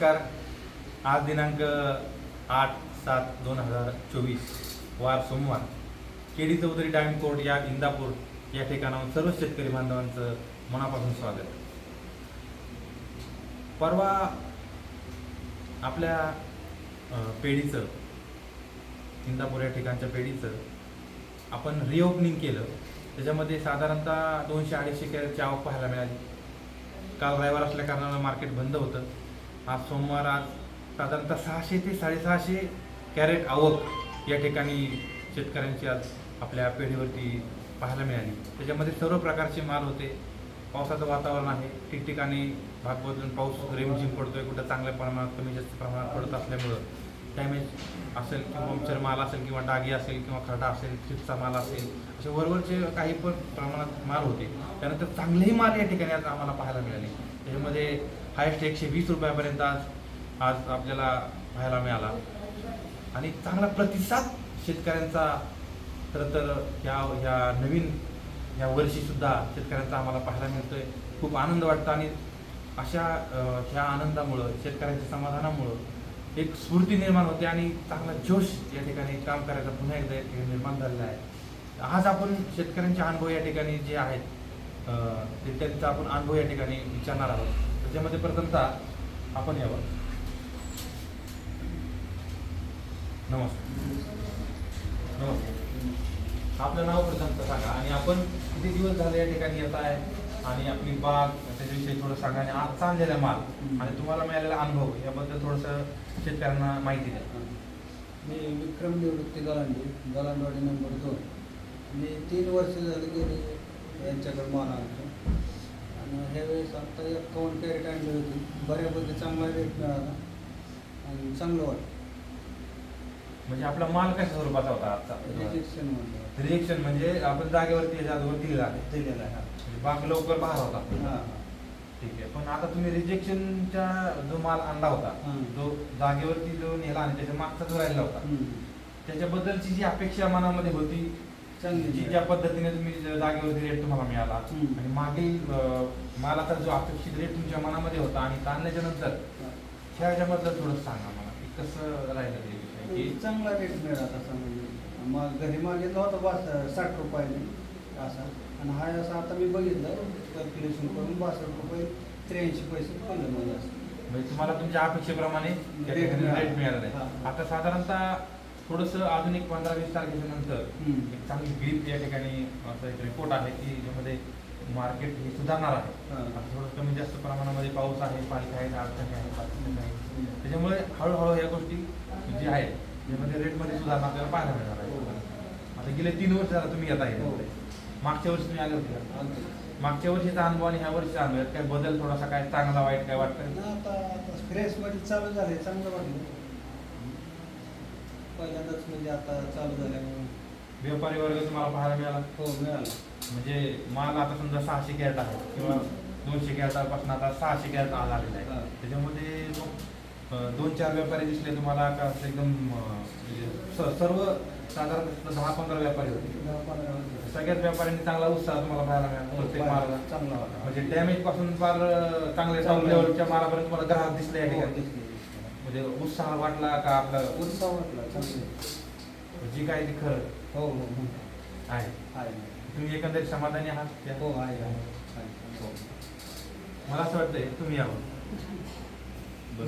नमस्कार. आज दिनांक आठ सात दोन हजार चोवीस वार सोमवार. केडी चौधरी डायम कोर्ट या इंदापूर या ठिकाणाहून सर्व शेतकरी बांधवांचं मनापासून स्वागत. परवा आपल्या पेढीचं इंदापूर या ठिकाणच्या पेढीचं आपण रिओपनिंग केलं. त्याच्यामध्ये साधारणतः दोनशे अडीचशे कॅरेटची आवक पाहायला मिळाली. काल रविवार असल्या कारणानं मार्केट बंद होतं. आज सोमवार आज साधारणतः सहाशे ते साडेसहाशे कॅरेट आवक या ठिकाणी शेतकऱ्यांची आज आपल्या पेढीवरती पाहायला मिळाली. त्याच्यामध्ये सर्व प्रकारचे माल होते. पावसाचं वातावरण आहे. ठिकठिकाणी भाग बदलून पाऊस रेमझिम पडतोय. कुठं चांगल्या प्रमाणात कमी जास्त प्रमाणात पडत असल्यामुळं डॅमेज असेल किंवा पंक्चर माल असेल किंवा डागी असेल किंवा खरडा असेल थ्रिप्सचा माल असेल असे वरवरचे काही पण प्रमाणात माल होते. त्यानंतर चांगलेही माल या ठिकाणी आज आम्हाला पाहायला मिळाले. त्याच्यामध्ये हायेस्ट एकशे वीस रुपयापर्यंत आज आज आपल्याला पाहायला मिळाला. आणि चांगला प्रतिसाद शेतकऱ्यांचा. खरं तर ह्या ह्या नवीन ह्या वर्षीसुद्धा शेतकऱ्यांचा आम्हाला पाहायला मिळतोय. खूप आनंद वाटतो आणि अशा ह्या आनंदामुळं शेतकऱ्यांच्या समाधानामुळं एक स्फूर्ती निर्माण होते आणि चांगला जोश या ठिकाणी काम करायचा पुन्हा एकदा निर्माण झालेला आहे. आज आपण शेतकऱ्यांचे अनुभव या ठिकाणी जे आहेत ते त्यांचा आपण अनुभव या ठिकाणी विचारणार आहोत. त्याच्यामध्ये प्रथमतः आपण यावं नमस्कार. नमस्कार. आपलं नाव प्रथमतः सांगा. आणि आपण किती दिवस झाले या ठिकाणी येत आहे? आणि आपली बाग त्याच्याविषयी थोडं सांगा. आणि आज चाललेला माल आणि तुम्हाला मिळालेला अनुभव याबद्दल थोडंसं शेतकऱ्यांना माहिती द्या. मी विक्रम निवृत्ती गलांडी गलांडवाडी नंबर दोन. मी तीन वर्ष झाली गेली यांच्याकडे माल आणतो. ह्यावेळेस आत्ता एकावन्न कॅरेट आणली होती. बऱ्यापैकी चांगला रेट मिळाला. आणि चांगलं वाटतं म्हणजे आपला माल कशा स्वरूपाचा होता आजचा? रिजेक्शन म्हणतो रिएक्शन म्हणजे आपण जागेवरती जागेवर दिलेला आहे. दिलेला आहे म्हणजे बाग लवकर बाहेर होता. हां ठीक आहे. पण आता तुम्ही रिजेक्शनचा जो माल आणला होता. जो जागेवरती जो नेला आणि त्याच्या मागचा जो राहिला होता. त्याच्याबद्दलची जी अपेक्षा मनामध्ये होती जी ज्या पद्धतीने तुम्ही जागेवरती रेट तुम्हाला मिळाला. आणि मागील अं, मालाचा जो अपेक्षित रेट तुमच्या मनामध्ये होता आणि ताणल्याच्या नंतर ह्या ह्याच्याबद्दल थोडं सांगा मला की कसं राहिलं ते विषय? की चांगला रेट मिळाला तसा म्हणजे मग घरी मागितला होता बास साठ रुपयाने असा. आणि हा असा आता मी बघितलं कॅल्क्युलेशन करून बासष्ट रुपये त्र्याऐंशी पैसे पडलं मला असं. म्हणजे तुम्हाला तुमच्या अपेक्षेप्रमाणे. रेट मिळाला. आता साधारणतः थोडंसं अजून एक पंधरा वीस तारखेच्या नंतर. एक चांगली ग्रीप या ठिकाणी असं एक रिपोर्ट आहे की ज्यामध्ये मार्केट हे सुधारणार आहे. हा. आता थोडं कमी जास्त प्रमाणामध्ये पाऊस आहे पालिका आहे अडचणी आहे त्याच्यामुळे हळूहळू या गोष्टी जी आहेत त्यामध्ये रेटमध्ये सुधारणा आपल्याला पाहायला मिळणार आहे. आता गेले तीन वर्ष झालं तुम्ही येत आहे हो. मागच्या वर्षी तुम्ही आले होते. मागच्या वर्षीचा अनुभव आणि ह्या वर्षीचा अनुभव काय बदल थोडासा काय चांगला वाईट काय वाटतं फ्रेशमध्ये चालू झाले चांगलं वाटलं. पहिल्यांदाच म्हणजे आता चालू झाल्यामुळे व्यापारी वर्ग तुम्हाला पाहायला मिळाला? हो मिळालं. म्हणजे माल आता समजा सहाशे कॅरेट आहे किंवा दोनशे कॅरेटापासून आता सहाशे कॅरेट आलेला हा. आहे त्याच्यामध्ये दोन चार व्यापारी दिसले तुम्हाला का एकदम म्हणजे सर्व साधारण दहा पंधरा व्यापारी होते. सगळ्याच व्यापाऱ्यांनी चांगला उत्साह तुम्हाला पाहायला मिळाला. प्रत्येक मालाला. चांगला म्हणजे डॅमेजपासून फार चांगल्या. लेवलच्या मालापर्यंत तुम्हाला ग्राहक दिसले हो, दिसली. म्हणजे उत्साह वाटला का आपलं? उत्साह वाटला चांगलं. जी काय ते खरं. हो हो हो. आहे. आहे. तुम्ही एकंदरीत समाधानी आहात? त्या- हो आहे आहे. आहे. मला असं वाटतंय तुम्ही यावं.